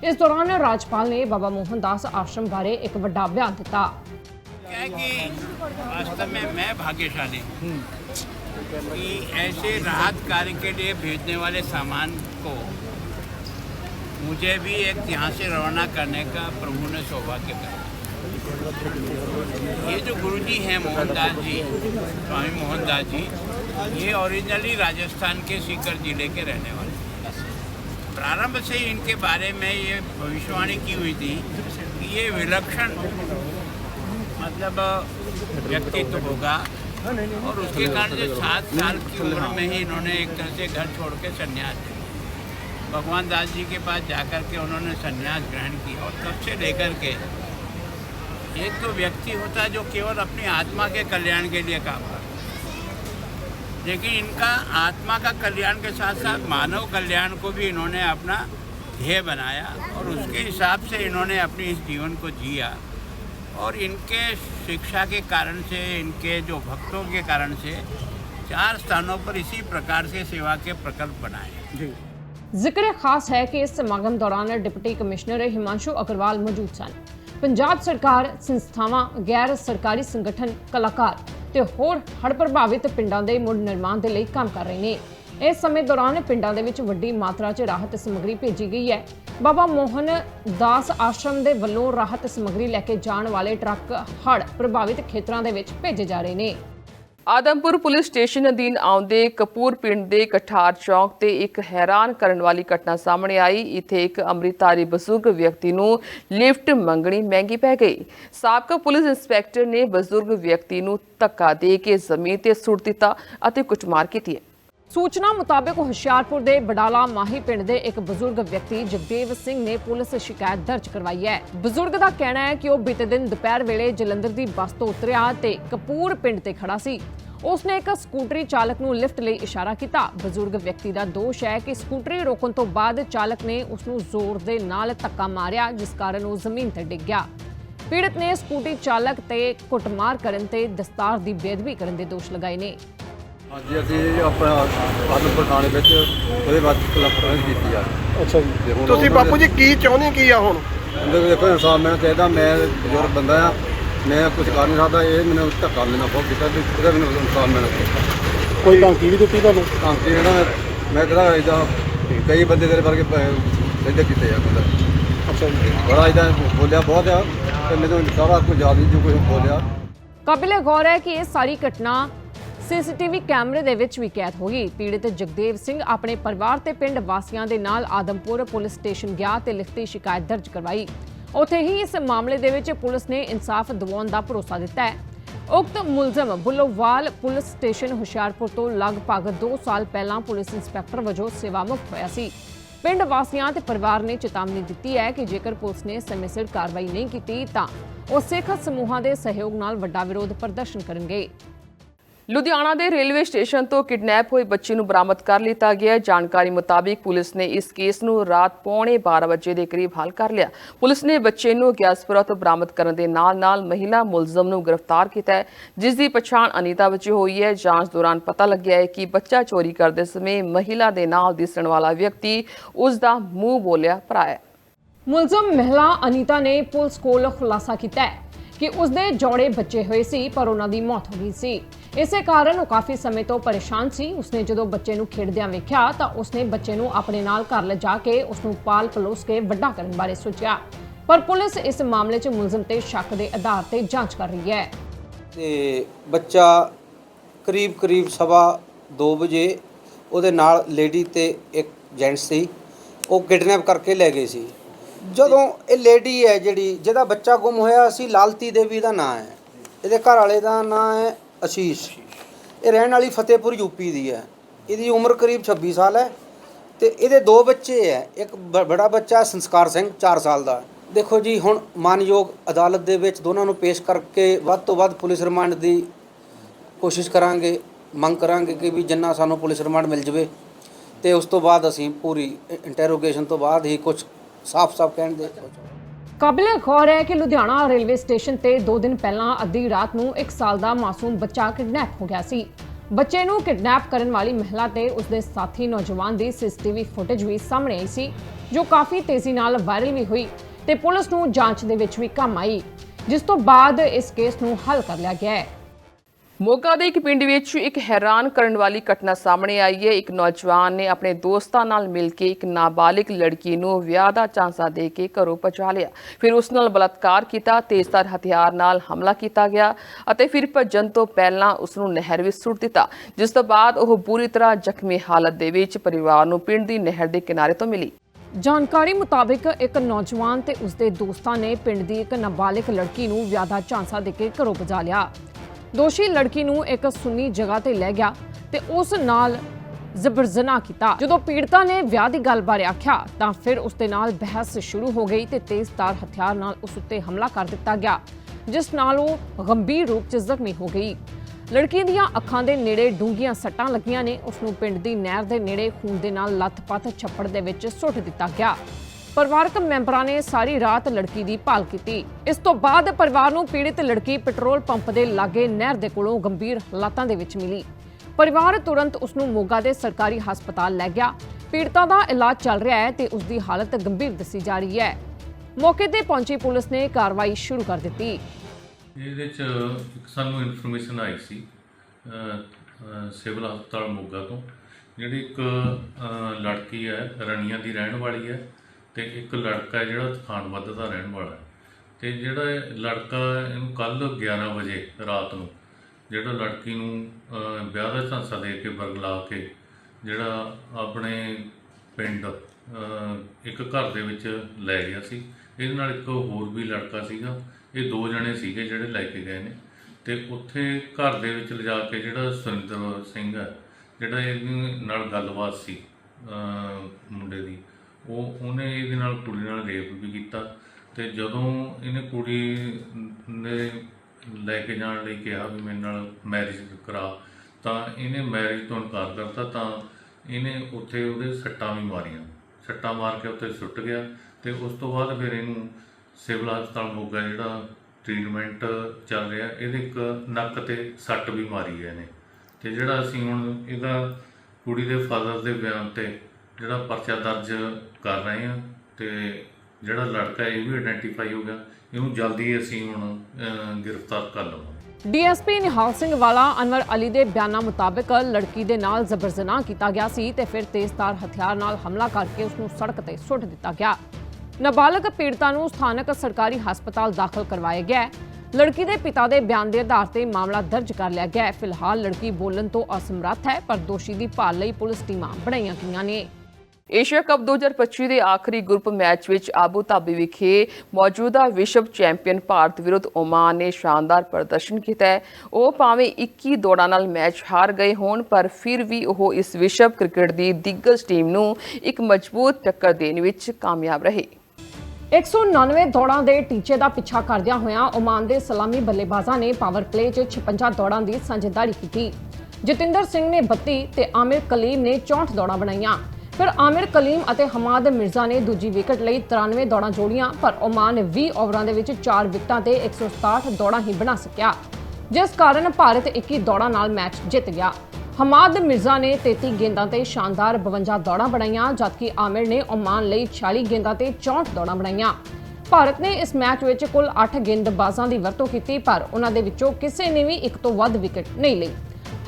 Speaker 2: ਇਸ ਦੌਰਾਨ ਰਾਜਪਾਲ ਨੇ ਬਾਬਾ ਮੋਹਨਦਾਸ ਆਸ਼ਰਮ ਬਾਰੇ ਇੱਕ ਵੱਡਾ ਬਿਆਨ ਦਿੱਤਾ
Speaker 7: क्या है कि वास्तव में मैं भाग्यशाली हूँ कि ऐसे राहत कार्य के लिए भेजने वाले सामान को मुझे भी एक यहाँ से रवाना करने का प्रभु ने सौभाग्य करा ये जो गुरुजी हैं मोहनदास जी स्वामी मोहनदास जी ये ओरिजिनली राजस्थान के सीकर जिले के रहने वाले हैं। प्रारंभ से इनके बारे में ये भविष्यवाणी की हुई थी कि ये विलक्षण मतलब व्यक्तित्व होगा और उसके कारण जो सात साल की उम्र में ही इन्होंने एक तरह से घर छोड़ के संन्यास लिया। भगवान दास जी के पास जाकर के उन्होंने संन्यास ग्रहण किया और तब से लेकर के एक तो व्यक्ति होता है जो केवल अपनी आत्मा के कल्याण के लिए काम लेकिन इनका आत्मा का कल्याण के साथ साथ मानव कल्याण को भी इन्होंने अपना ध्येय बनाया और उसके हिसाब से इन्होंने अपने इस जीवन को जिया। और इनके शिक्षा के कारण से इनके जो भक्तों के कारण से चार स्थानों पर इसी प्रकार से सेवा के प्रकल्प बनाए।
Speaker 2: ज़िक्र खास है कि इस समागम दौरान डिप्टी कमिश्नर हिमांशु अग्रवाल मौजूद सन। पंजाब सरकार संस्थावान गैर सरकारी संगठन कलाकार ਤੇ ਹੋਰ ਹੜ੍ਹ ਪ੍ਰਭਾਵਿਤ ਪਿੰਡਾਂ ਦੇ ਮੁੜ ਨਿਰਮਾਣ ਦੇ ਲਈ ਕੰਮ ਕਰ ਰਹੇ ਨੇ। ਇਸ ਸਮੇਂ ਦੌਰਾਨ ਪਿੰਡਾਂ ਦੇ ਵਿੱਚ ਵੱਡੀ ਮਾਤਰਾ 'ਚ ਰਾਹਤ ਸਮੱਗਰੀ ਭੇਜੀ ਗਈ ਹੈ। ਬਾਬਾ ਮੋਹਨ ਦਾਸ ਆਸ਼ਰਮ ਦੇ ਵੱਲੋਂ ਰਾਹਤ ਸਮੱਗਰੀ ਲੈ ਕੇ ਜਾਣ ਵਾਲੇ ਟਰੱਕ ਹੜ੍ਹ ਪ੍ਰਭਾਵਿਤ ਖੇਤਰਾਂ ਦੇ ਵਿੱਚ ਭੇਜੇ ਜਾ ਰਹੇ ਨੇ।
Speaker 1: ਆਦਮਪੁਰ ਪੁਲਿਸ ਸਟੇਸ਼ਨ ਅਧੀਨ ਆਉਂਦੇ ਕਪੂਰ ਪਿੰਡ ਦੇ ਕਠਾਰ ਚੌਕ ਤੇ ਇੱਕ ਹੈਰਾਨ ਕਰਨ ਵਾਲੀ ਘਟਨਾ ਸਾਹਮਣੇ ਆਈ। ਇੱਥੇ ਇੱਕ ਅੰਮ੍ਰਿਤਧਾਰੀ ਬਜ਼ੁਰਗ ਵਿਅਕਤੀ ਨੂੰ ਲਿਫਟ ਮੰਗਣੀ ਮਹਿੰਗੀ ਪੈ ਗਈ। ਸਾਬਕਾ ਪੁਲਿਸ ਇੰਸਪੈਕਟਰ ਨੇ ਬਜ਼ੁਰਗ ਵਿਅਕਤੀ ਨੂੰ ਧੱਕਾ ਦੇ ਕੇ ਜ਼ਮੀਨ ਤੇ ਸੁੱਟ ਦਿੱਤਾ ਅਤੇ ਕੁੱਟਮਾਰ ਕੀਤੀ ਹੈ।
Speaker 2: ਸੂਚਨਾ ਮੁਤਾਬਕ ਹੁਸ਼ਿਆਰਪੁਰ ਦੇ ਬਡਾਲਾ ਮਾਹੀ ਪਿੰਡ ਦੇ ਇੱਕ ਬਜ਼ੁਰਗ ਵਿਅਕਤੀ ਜਗਦੇਵ ਸਿੰਘ ਨੇ ਪੁਲਿਸ ਸ਼ਿਕਾਇਤ ਦਰਜ ਕਰਵਾਈ ਹੈ। ਬਜ਼ੁਰਗ ਦਾ ਕਹਿਣਾ ਹੈ ਕਿ ਉਹ ਬੀਤੇ ਦਿਨ ਦੁਪਹਿਰ ਵੇਲੇ ਜਲੰਧਰ ਦੀ ਬੱਸ ਤੋਂ ਉਤਰਿਆ ਤੇ ਕਪੂਰ ਪਿੰਡ ਤੇ ਖੜਾ ਸੀ। ਉਸਨੇ ਇੱਕ ਸਕੂਟਰੀ ਚਾਲਕ ਨੂੰ ਲਿਫਟ ਲਈ ਇਸ਼ਾਰਾ ਕੀਤਾ। ਬਜ਼ੁਰਗ ਵਿਅਕਤੀ ਦਾ ਦੋਸ਼ ਹੈ ਕਿ ਸਕੂਟਰੀ ਰੋਕਣ ਤੋਂ ਬਾਅਦ ਚਾਲਕ ਨੇ ਉਸ ਨੂੰ ਜ਼ੋਰ ਦੇ ਨਾਲ ਧੱਕਾ ਮਾਰਿਆ, ਜਿਸ ਕਾਰਨ ਉਹ ਜ਼ਮੀਨ ਤੇ ਡਿੱਗ ਗਿਆ। ਪੀੜਤ ਨੇ ਸਕੂਟਰੀ ਚਾਲਕ ਤੇ ਕੁੱਟਮਾਰ ਕਰਨ ਤੇ ਦਸਤਾਰ ਦੀ ਬੇਅਦਬੀ ਕਰਨ ਦੇ ਦੋਸ਼ ਲਗਾਏ ਨੇ।
Speaker 8: ਹਾਂਜੀ ਅਸੀਂ ਆਪਣਾ ਆਦਮਪੁਰ ਥਾਣੇ ਵਿੱਚ ਉਹਦੇ ਬਾਅਦ ਕਲੱਪਰਾਂ ਕੀਤੀ ਆ।
Speaker 6: ਅੱਛਾ ਜੀ।
Speaker 8: ਤੇ ਹੁਣ
Speaker 6: ਤੁਸੀਂ
Speaker 8: ਉਹਨਾਂ
Speaker 6: ਬਾਪੂ ਜੀ ਕੀ ਚਾਹੁੰਦੇ ਕੀ ਆ ਹੁਣ?
Speaker 8: ਦੇ ਦੇਖੋ ਇਨਸਾਨ ਮੈਨੂੰ ਚਾਹੀਦਾ ਮੈਂ ਬਜ਼ੁਰਗ ਬੰਦਾ ਆ ਮੈਂ ਕੁਝ ਕਰ ਨਹੀਂ ਸਕਦਾ ਇਹ ਮੈਨੂੰ ਧੱਕਾ ਮੈਨੂੰ ਬਹੁਤ ਕੀਤਾ ਤੇ ਇਹਦਾ ਮੈਨੂੰ ਇਨਸਾਨ ਮੈਨੂੰ
Speaker 6: ਕੋਈ ਧਮਕੀ ਵੀ ਦਿੱਤੀ ਤੁਹਾਨੂੰ?
Speaker 8: ਕੰਮ ਕੀ ਜਿਹੜਾ ਮੈਂ ਕਿਹੜਾ ਇਦਾਂ ਕਈ ਬੰਦੇ ਤੇਰੇ ਵਰਗੇ ਇਦਾਂ ਕੀਤੇ ਆ ਮਤਲਬ
Speaker 6: ਅੱਛਾ ਜੀ।
Speaker 8: ਬੜਾ ਇਦਾਂ ਬੋਲਿਆ ਬਹੁਤ ਆ ਤੇ ਮੈਨੂੰ ਸਾਰਾ ਕੁਝ ਯਾਦ ਨਹੀਂ ਜੋ ਕੁਝ ਬੋਲਿਆ।
Speaker 2: ਕਾਬਿਲੇ ਗੌਰ ਹੈ ਕਿ ਇਹ ਸਾਰੀ ਘਟਨਾ ਸੀਸੀਟੀਵੀ ਕੈਮਰੇ ਦੇ ਵਿੱਚ ਵੀ ਕੈਦ ਹੋ ਗਈ। ਪੀੜਤ ਜਗਦੇਵ ਸਿੰਘ ਆਪਣੇ ਪਰਿਵਾਰ ਤੇ ਪਿੰਡ ਵਾਸੀਆਂ ਦੇ ਨਾਲ ਆਦਮਪੁਰ ਪੁਲਿਸ ਸਟੇਸ਼ਨ ਗਿਆ ਤੇ ਲਿਖਤੀ ਸ਼ਿਕਾਇਤ ਦਰਜ ਕਰਵਾਈ। ਉੱਥੇ ਹੀ ਇਸ ਮਾਮਲੇ ਦੇ ਵਿੱਚ ਪੁਲਿਸ ਨੇ ਇਨਸਾਫ ਦਿਵਾਉਣ ਦਾ ਭਰੋਸਾ ਦਿੱਤਾ ਹੈ। ਉਕਤ ਮੁਲਜ਼ਮ ਬੁੱਲੋਵਾਲ ਪੁਲਿਸ ਸਟੇਸ਼ਨ ਹੁਸ਼ਿਆਰਪੁਰ ਤੋਂ ਲਗਭਗ 2 ਸਾਲ ਪਹਿਲਾਂ ਪੁਲਿਸ ਇੰਸਪੈਕਟਰ ਵਜੋਂ ਸੇਵਾ ਮੁਕਤ ਹੋਇਆ ਸੀ। ਪਿੰਡ ਵਾਸੀਆਂ ਤੇ ਪਰਿਵਾਰ ਨੇ ਚੇਤਾਵਨੀ ਦਿੱਤੀ ਹੈ ਕਿ ਜੇਕਰ ਪੁਲਿਸ ਨੇ ਸਮੇਂ ਸਿਰ ਕਾਰਵਾਈ ਨਹੀਂ ਕੀਤੀ ਤਾਂ ਉਹ ਸਿੱਖ ਸਮੂਹਾਂ ਦੇ ਸਹਿਯੋਗ ਨਾਲ ਵੱਡਾ ਵਿਰੋਧ ਪ੍ਰਦਰਸ਼ਨ ਕਰਨਗੇ।
Speaker 1: ਲੁਧਿਆਣਾ ਦੇ ਰੇਲਵੇ ਸਟੇਸ਼ਨ ਤੋਂ ਕਿਡਨੈਪ ਹੋਏ ਬੱਚੇ ਨੂੰ ਬਰਾਮਦ ਕਰ ਲਿੱਤਾ ਗਿਆ ਜਾਣਕਾਰੀ ਮੁਤਾਬਿਕ ਪੁਲਿਸ ਨੇ ਇਸ ਕੇਸ ਨੂੰ ਰਾਤ ਪੌਣੇ 12 ਵਜੇ ਦੇ ਕਰੀਬ ਹੱਲ ਕਰ ਲਿਆ। ਪੁਲਿਸ ਨੇ ਬੱਚੇ ਨੂੰ ਗਿਆਸਪੁਰਾ ਤੋਂ ਬਰਾਮਦ ਕਰਨ ਦੇ ਨਾਲ-ਨਾਲ ਮਹਿਲਾ ਮੁਲਜ਼ਮ ਨੂੰ ਗ੍ਰਿਫਤਾਰ ਕੀਤਾ ਹੈ, ਜਿਸ ਦੀ ਪਛਾਣ ਅਨੀਤਾ ਵਜੋਂ ਹੋਈ ਹੈ। ਜਾਂਚ ਦੌਰਾਨ ਪਤਾ ਲੱਗਿਆ ਹੈ ਕਿ ਬੱਚਾ ਚੋਰੀ ਕਰਦੇ ਸਮੇਂ ਮਹਿਲਾ ਦੇ ਨਾਲ ਦਿਸਣ ਵਾਲਾ ਵਿਅਕਤੀ ਉਸ ਦਾ ਮੂੰਹ ਬੋਲਿਆ ਭਰਾ ਹੈ।
Speaker 2: ਮੁਲਜ਼ਮ ਮਹਿਲਾ ਅਨੀਤਾ ਨੇ ਪੁਲਿਸ ਕੋਲ ਖੁਲਾਸਾ ਕੀਤਾ ਹੈ। ਕਿ ਉਸਦੇ ਜੋੜੇ ਬੱਚੇ ਹੋਏ ਸੀ, ਪਰ ਉਹਨਾਂ ਦੀ ਮੌਤ ਹੋ ਗਈ ਸੀ। ਇਸੇ ਕਾਰਨ ਉਹ ਕਾਫੀ ਸਮੇਂ ਤੋਂ ਪਰੇਸ਼ਾਨ ਸੀ। ਉਸਨੇ ਜਦੋਂ ਬੱਚੇ ਨੂੰ ਖੇਡਦਿਆਂ ਵੇਖਿਆ, ਤਾਂ ਉਸਨੇ ਬੱਚੇ ਨੂੰ ਆਪਣੇ ਨਾਲ ਘਰ ਲਿਜਾ ਕੇ ਉਸ ਨੂੰ ਪਾਲ ਪਲੋਸ ਕੇ ਵੱਡਾ ਕਰਨ ਬਾਰੇ ਸੋਚਿਆ। ਪਰ ਪੁਲਿਸ ਇਸ ਮਾਮਲੇ 'ਚ ਮੁਲਜ਼ਮ ਤੇ ਸ਼ੱਕ ਦੇ ਆਧਾਰ ਤੇ ਜਾਂਚ ਕਰ ਰਹੀ ਹੈ।
Speaker 9: ਤੇ ਬੱਚਾ ਕਰੀਬ ਕਰੀਬ ਸਵਾ 2 ਵਜੇ ਉਹਦੇ ਨਾਲ ਲੇਡੀ ਤੇ ਇੱਕ ਜੈਂਟਸ ਸੀ। ਉਹ ਕਿਡਨੈਪ ਕਰਕੇ ਲੈ ਗਏ ਸੀ। ਜਦੋਂ ਇਹ ਲੇਡੀ ਹੈ ਜਿਹੜੀ, ਜਿਹਦਾ ਬੱਚਾ ਗੁੰਮ ਹੋਇਆ ਸੀ, ਲਾਲਤੀ ਦੇਵੀ ਦਾ ਨਾਂ ਹੈ। ਇਹਦੇ ਘਰ ਵਾਲੇ ਦਾ ਨਾਂ ਹੈ ਅਸ਼ੀਸ਼। ਇਹ ਰਹਿਣ ਵਾਲੀ ਫਤਿਹਪੁਰ ਯੂਪੀ ਦੀ ਹੈ। ਇਹਦੀ ਉਮਰ ਕਰੀਬ 26 ਸਾਲ ਹੈ ਤੇ ਇਹਦੇ ਦੋ ਬੱਚੇ ਹੈ। ਇੱਕ ਬ- ਬੜਾ ਬੱਚਾ ਸੰਸਕਾਰ ਸਿੰਘ 4 ਸਾਲ ਦਾ। ਦੇਖੋ ਜੀ, ਹੁਣ ਮਾਨਯੋਗ ਅਦਾਲਤ ਦੇ ਵਿੱਚ ਦੋਨਾਂ ਨੂੰ ਪੇਸ਼ ਕਰਕੇ ਵੱਧ ਤੋਂ ਵੱਧ ਪੁਲਿਸ ਰਿਮਾਂਡ ਦੀ ਕੋਸ਼ਿਸ਼ ਕਰਾਂਗੇ। ਮੰਗ ਕਰਾਂਗੇ ਕਿ ਵੀ ਜਿੰਨਾ ਸਾਨੂੰ ਪੁਲਿਸ ਰਿਮਾਂਡ ਮਿਲ ਜਵੇ। ਤੇ ਉਸ ਤੋਂ ਬਾਅਦ ਅਸੀਂ ਪੂਰੀ ਇੰਟਰੋਗੇਸ਼ਨ ਤੋਂ ਬਾਅਦ ਹੀ ਕੁਝ ਸਾਫ਼-ਸਾਫ਼ ਕਹਿਣ ਦੇ
Speaker 2: ਕਾਬਿਲੇ ਗੌਰ ਹੈ ਕਿ ਲੁਧਿਆਣਾ ਰੇਲਵੇ ਸਟੇਸ਼ਨ ਤੇ 2 ਦਿਨ ਪਹਿਲਾਂ ਅੱਧੀ ਰਾਤ ਨੂੰ 1 ਸਾਲ ਦਾ ਮਾਸੂਮ ਬੱਚਾ ਕਿਡਨੈਪ ਹੋ ਗਿਆ ਸੀ। ਬੱਚੇ ਨੂੰ ਕਿਡਨੈਪ ਕਰਨ ਵਾਲੀ ਮਹਿਲਾ ਤੇ ਉਸਦੇ ਸਾਥੀ ਨੌਜਵਾਨ ਦੀ ਸੀਸੀਟੀਵੀ ਫੁਟੇਜ ਵੀ ਸਾਹਮਣੇ ਆਈ ਸੀ, ਜੋ ਕਾਫੀ ਤੇਜ਼ੀ ਨਾਲ ਵਾਇਰਲ ਵੀ ਹੋਈ ਤੇ ਪੁਲਿਸ ਨੂੰ ਜਾਂਚ ਦੇ ਵਿੱਚ ਵੀ ਕੰਮ ਆਈ, ਜਿਸ ਤੋਂ ਬਾਅਦ ਇਸ ਕੇਸ ਨੂੰ ਹੱਲ ਕਰ ਲਿਆ ਗਿਆ ਹੈ।
Speaker 1: ਮੋਗਾ ਦੇ ਇੱਕ ਪਿੰਡ ਵਿੱਚ ਇੱਕ ਹੈਰਾਨ ਕਰਨ ਵਾਲੀ ਘਟਨਾ ਸਾਹਮਣੇ ਆਈ ਹੈ। ਇੱਕ ਨੌਜਵਾਨ ਨੇ ਆਪਣੇ ਦੋਸਤਾਂ ਨਾਲ ਮਿਲ ਕੇ ਇੱਕ ਨਾਬਾਲਿਗ ਲੜਕੀ ਨੂੰ ਵਿਆਹ ਦਾ ਚਾਂਸਾ ਦੇ ਕੇ ਘਰੋਂ ਪਹੁੰਚਾ ਲਿਆ। ਫਿਰ ਉਸ ਨਾਲ ਬਲਾਤਕਾਰ ਕੀਤਾ, ਤੇਜ਼ਧਾਰ ਹਥਿਆਰ ਨਾਲ ਹਮਲਾ ਕੀਤਾ ਗਿਆ ਅਤੇ ਫਿਰ ਭੱਜਣ ਤੋਂ ਪਹਿਲਾਂ ਉਸ ਨੂੰ ਨਹਿਰ ਵਿੱਚ ਸੁੱਟ ਦਿੱਤਾ। ਜਿਸ ਤੋਂ ਬਾਅਦ ਉਹ ਬੁਰੀ ਤਰ੍ਹਾਂ ਜ਼ਖਮੀ ਹਾਲਤ ਦੇ ਵਿੱਚ ਪਰਿਵਾਰ ਨੂੰ ਪਿੰਡ ਦੀ ਨਹਿਰ ਦੇ ਕਿਨਾਰੇ ਤੋਂ ਮਿਲੀ।
Speaker 2: ਜਾਣਕਾਰੀ ਮੁਤਾਬਿਕ ਇੱਕ ਨੌਜਵਾਨ ਤੇ ਉਸਦੇ ਦੋਸਤਾਂ ਨੇ ਪਿੰਡ ਦੀ ਇੱਕ ਨਾਬਾਲਿਗ ਲੜਕੀ ਨੂੰ ਵਿਆਹ ਦਾ ਝਾਂਸਾ ਦੇ ਕੇ ਘਰੋਂ ਭਜਾ ਲਿਆ। ਦੋਸ਼ੀ ਲੜਕੀ ਨੂੰ ਇੱਕ ਸੁੰਨੀ ਜਗ੍ਹਾ ਤੇ ਲੈ ਗਿਆ ਤੇ ਉਸ ਨਾਲ ਜ਼ਬਰ ਕੀਤਾ। ਜਦੋਂ ਪੀੜਤਾ ਨੇ ਵਿਆਹ ਦੀ ਗੱਲ ਬਾਰੇ ਆਖਿਆ, ਤਾਂ ਫਿਰ ਉਸ ਦੇ ਨਾਲ ਬਹਿਸ ਸ਼ੁਰੂ ਹੋ ਗਈ ਤੇ ਤੇਜ਼ਧਾਰ ਹਥਿਆਰ ਨਾਲ ਉਸ ਉੱਤੇ ਹਮਲਾ ਕਰ ਦਿੱਤਾ ਗਿਆ, ਜਿਸ ਨਾਲ ਉਹ ਗੰਭੀਰ ਰੂਪ 'ਚ ਜ਼ਖਮੀ ਹੋ ਗਈ। ਲੜਕੀ ਦੀਆਂ ਅੱਖਾਂ ਦੇ ਨੇੜੇ ਡੂੰਘੀਆਂ ਸੱਟਾਂ ਲੱਗੀਆਂ ਨੇ। ਉਸ ਨੂੰ ਪਿੰਡ ਦੀ ਨਹਿਰ ਦੇ ਨੇੜੇ ਖੂਨ ਦੇ ਨਾਲ ਲੱਥ-ਪੱਥ ਛੱਪੜ ਦੇ ਵਿੱਚ ਸੁੱਟ ਦਿੱਤਾ ਗਿਆ। ਪਰਿਵਾਰਕ ਮੈਂਬਰਾਂ ਨੇ ਸਾਰੀ ਰਾਤ ਲੜਕੀ ਦੀ ਭਾਲ ਕੀਤੀ। ਇਸ ਤੋਂ ਬਾਅਦ ਪਰਿਵਾਰ ਨੂੰ ਪੀੜਿਤ ਲੜਕੀ ਪੈਟਰੋਲ ਪੰਪ ਦੇ ਲਾਗੇ ਨਹਿਰ ਦੇ ਕੋਲੋਂ ਗੰਭੀਰ ਹਾਲਾਤਾਂ ਦੇ ਵਿੱਚ ਮਿਲੀ। ਪਰਿਵਾਰ ਤੁਰੰਤ ਉਸ ਨੂੰ ਮੋਗਾ ਦੇ ਸਰਕਾਰੀ ਹਸਪਤਾਲ ਲੈ ਗਿਆ। ਪੀੜਤਾ ਦਾ ਇਲਾਜ ਚੱਲ ਰਿਹਾ ਹੈ ਤੇ ਉਸ ਦੀ ਹਾਲਤ ਗੰਭੀਰ ਦੱਸੀ ਜਾ ਰਹੀ ਹੈ। ਮੌਕੇ ਤੇ ਪਹੁੰਚੀ ਪੁਲਿਸ ਨੇ ਕਾਰਵਾਈ ਸ਼ੁਰੂ ਕਰ ਦਿੱਤੀ।
Speaker 10: ਇਹਦੇ ਚ ਇੱਕ ਸਾਨੂੰ ਇਨਫੋਰਮੇਸ਼ਨ ਆਈ ਸੀ ਸਿਵਲ ਹਸਪਤਾਲ ਮੋਗਾ ਤੋਂ, ਜਿਹੜੀ ਇੱਕ ਲੜਕੀ ਹੈ, ਰਣੀਆਂ ਦੀ ਰਹਿਣ ਵਾਲੀ ਹੈ। ਤੇ ਇੱਕ ਲੜਕਾ ਹੈ ਜਿਹੜਾ ਖਾਨਵੱਦ ਦਾ ਰਹਿਣ ਵਾਲਾ ਹੈ। ਤੇ ਜਿਹੜਾ ਲੜਕਾ ਇਹਨੂੰ ਕੱਲ 11 ਵਜੇ ਰਾਤ ਨੂੰ ਜਿਹੜਾ ਲੜਕੀ ਨੂੰ ਵਿਆਹ ਦਾ ਝਾਂਸਾ ਦੇ ਕੇ ਬਰਗਲਾ ਕੇ ਜਿਹੜਾ ਆਪਣੇ ਪਿੰਡ ਇੱਕ ਘਰ ਦੇ ਵਿੱਚ ਲੈ ਗਿਆ ਸੀ। ਇਹਦੇ ਨਾਲ ਇੱਕ ਹੋਰ ਵੀ ਲੜਕਾ ਸੀਗਾ। ਇਹ ਦੋ ਜਣੇ ਸੀਗੇ ਜਿਹੜੇ ਲੈ ਕੇ ਗਏ ਨੇ। ਤੇ ਉੱਥੇ ਘਰ ਦੇ ਵਿੱਚ ਲਿਜਾ ਕੇ ਜਿਹੜਾ ਸੁਰਿੰਦਰ ਸਿੰਘ ਹੈ, ਜਿਹੜਾ ਇਹ ਨਾਲ ਗੱਲਬਾਤ ਸੀ ਮੁੰਡੇ ਦੀ। ਉਹ ਉਹਨੇ ਇਹਦੇ ਨਾਲ ਕੁੜੀ ਨਾਲ ਰੇਪ ਵੀ ਕੀਤਾ ਤੇ ਜਦੋਂ ਇਹਨੇ ਕੁੜੀ ਨੇ ਲੈ ਕੇ ਜਾਣ ਲਈ ਕਿਹਾ ਵੀ ਮੇਰੇ ਨਾਲ ਮੈਰਿਜ ਕਰਾ, ਤਾਂ ਇਹਨੇ ਮੈਰਿਜ ਤੋਂ ਇਨਕਾਰ ਕਰਤਾ, ਤਾਂ ਇਹਨੇ ਉੱਥੇ ਉਹਦੇ ਸੱਟਾਂ ਵੀ ਮਾਰੀਆਂ। ਸੱਟਾਂ ਮਾਰ ਕੇ ਉੱਥੇ ਸੁੱਟ ਗਿਆ ਤੇ ਉਸ ਤੋਂ ਬਾਅਦ ਫਿਰ ਇਹਨੂੰ ਸਿਵਲ ਹਸਪਤਾਲ ਮੋਗਾ ਜਿਹੜਾ ਟ੍ਰੀਟਮੈਂਟ ਚੱਲ ਰਿਹਾ, ਇਹਦੇ ਇੱਕ ਨੱਕ ਤੇ ਸੱਟ ਵੀ ਮਾਰੀ ਹੈ ਇਹਨੇ। ਤੇ ਜਿਹੜਾ ਅਸੀਂ ਹੁਣ ਇਹਦਾ ਕੁੜੀ ਦੇ ਫਾਦਰ ਦੇ ਬਿਆਨ ਤੇ ਜਿਹੜਾ ਪਰਚਾ ਦਰਜ ਕਰ ਰਹੇ ਹਾਂ ਤੇ ਜਿਹੜਾ ਲੜਕਾ ਇਹ ਵੀ ਆਇਡੈਂਟੀਫਾਈ ਹੋ ਗਿਆ, ਇਹਨੂੰ ਜਲਦੀ ਅਸੀਂ ਹੁਣ ਗ੍ਰਿਫਤਾਰ ਕਰ ਲਵਾਂਗੇ।
Speaker 2: ਡੀਐਸਪੀ ਨਿਹਾਲ ਸਿੰਘ ਵਾਲਾ ਅਨਵਰ ਅਲੀ ਦੇ ਬਿਆਨਾਂ ਮੁਤਾਬਕ ਲੜਕੀ ਦੇ ਨਾਲ ਜ਼ਬਰ ਜ਼ਨਾ ਕੀਤਾ ਗਿਆ ਸੀ ਤੇ ਫਿਰ ਤੇਜ਼ਧਾਰ ਹਥਿਆਰ ਨਾਲ ਹਮਲਾ ਕਰਕੇ ਉਸ ਨੂੰ ਸੜਕ ਤੇ ਸੁੱਟ ਦਿੱਤਾ ਗਿਆ। ਨਾਬਾਲਗ ਪੀੜਤਾ ਨੂੰ ਸਥਾਨਕ ਸਰਕਾਰੀ ਹਸਪਤਾਲ ਦਾਖਲ ਕਰਵਾਇਆ ਗਿਆ ਲੜਕੀ ਦੇ ਪਿਤਾ ਦੇ ਬਿਆਨ ਦੇ ਆਧਾਰ ਤੇ ਮਾਮਲਾ ਦਰਜ ਕਰ ਲਿਆ ਗਿਆ ਫਿਲਹਾਲ ਲੜਕੀ ਬੋਲਣ ਤੋਂ ਅਸਮਰੱਥ ਹੈ, ਪਰ ਦੋਸ਼ੀ ਦੀ ਭਾਲ ਲਈ ਪੁਲਿਸ ਟੀਮਾਂ ਬਣਾਈਆਂ ਗਈਆਂ ਨੇ।
Speaker 1: ਏਸ਼ੀਆ ਕੱਪ 2025 ਦੇ ਆਖਰੀ ਗਰੁੱਪ ਮੈਚ ਵਿੱਚ ਆਬੂ ਧਾਬੀ ਵਿਖੇ ਮੌਜੂਦਾ ਵਿਸ਼ਵ ਚੈਂਪੀਅਨ ਭਾਰਤ ਵਿਰੁੱਧ ਓਮਾਨ ਨੇ ਸ਼ਾਨਦਾਰ ਪ੍ਰਦਰਸ਼ਨ ਕੀਤਾ ਹੈ। ਉਹ ਭਾਵੇਂ 21 ਦੌੜਾਂ ਨਾਲ ਮੈਚ ਹਾਰ ਗਏ ਹੋਣ, ਪਰ ਫਿਰ ਵੀ ਉਹ ਇਸ ਵਿਸ਼ਵ ਕ੍ਰਿਕਟ ਦੀ ਦਿੱਗਜ ਟੀਮ ਨੂੰ ਇੱਕ ਮਜ਼ਬੂਤ ਟੱਕਰ ਦੇਣ ਵਿੱਚ ਕਾਮਯਾਬ ਰਹੇ।
Speaker 2: 199 ਦੌੜਾਂ ਦੇ ਟੀਚੇ ਦਾ ਪਿੱਛਾ ਕਰਦਿਆਂ ਹੋਇਆਂ ਓਮਾਨ ਦੇ ਸਲਾਮੀ ਬੱਲੇਬਾਜ਼ਾਂ ਨੇ ਪਾਵਰ ਪਲੇ 'ਚ 56 ਦੌੜਾਂ ਦੀ ਸਾਂਝੇਦਾਰੀ ਕੀਤੀ। ਜਤਿੰਦਰ ਸਿੰਘ ਨੇ 32 ਤੇ ਆਮਿਰ ਕਲੀਮ ਨੇ 64 ਦੌੜਾਂ ਬਣਾਈਆਂ। ਫਿਰ ਆਮਿਰ ਕਲੀਮ ਅਤੇ ਹਮਾਦ ਮਿਰਜ਼ਾ ਨੇ ਦੂਜੀ ਵਿਕਟ ਲਈ 93 ਦੌੜਾਂ ਜੋੜੀਆਂ, ਪਰ ਓਮਾਨ 20 ਓਵਰਾਂ ਦੇ ਵਿੱਚ 4 ਵਿਕਟਾਂ ਤੇ 167 ਦੌੜਾਂ ਹੀ ਬਣਾ ਸਕਿਆ। ਜਿਸ ਕਾਰਨ ਭਾਰਤ 21 ਦੌੜਾਂ ਨਾਲ ਮੈਚ ਜਿੱਤ ਗਿਆ। ਹਮਾਦ ਮਿਰਜ਼ਾ ਨੇ 33 ਗੇਂਦਾਂ ਤੇ ਸ਼ਾਨਦਾਰ 52 ਦੌੜਾਂ ਬਣਾਈਆਂ, ਜਦਕਿ ਆਮਿਰ ਨੇ ਓਮਾਨ ਲਈ 46 ਗੇਂਦਾਂ ਤੇ 64 ਦੌੜਾਂ ਬਣਾਈਆਂ। ਭਾਰਤ ਨੇ ਇਸ ਮੈਚ ਵਿੱਚ ਕੁੱਲ 8 ਗੇਂਦਬਾਜ਼ਾਂ ਦੀ ਵਰਤੋਂ ਕੀਤੀ, ਪਰ ਉਹਨਾਂ ਦੇ ਵਿੱਚੋਂ ਕਿਸੇ ਨੇ ਵੀ ਇੱਕ ਤੋਂ ਵੱਧ ਵਿਕਟ ਨਹੀਂ ਲਈ।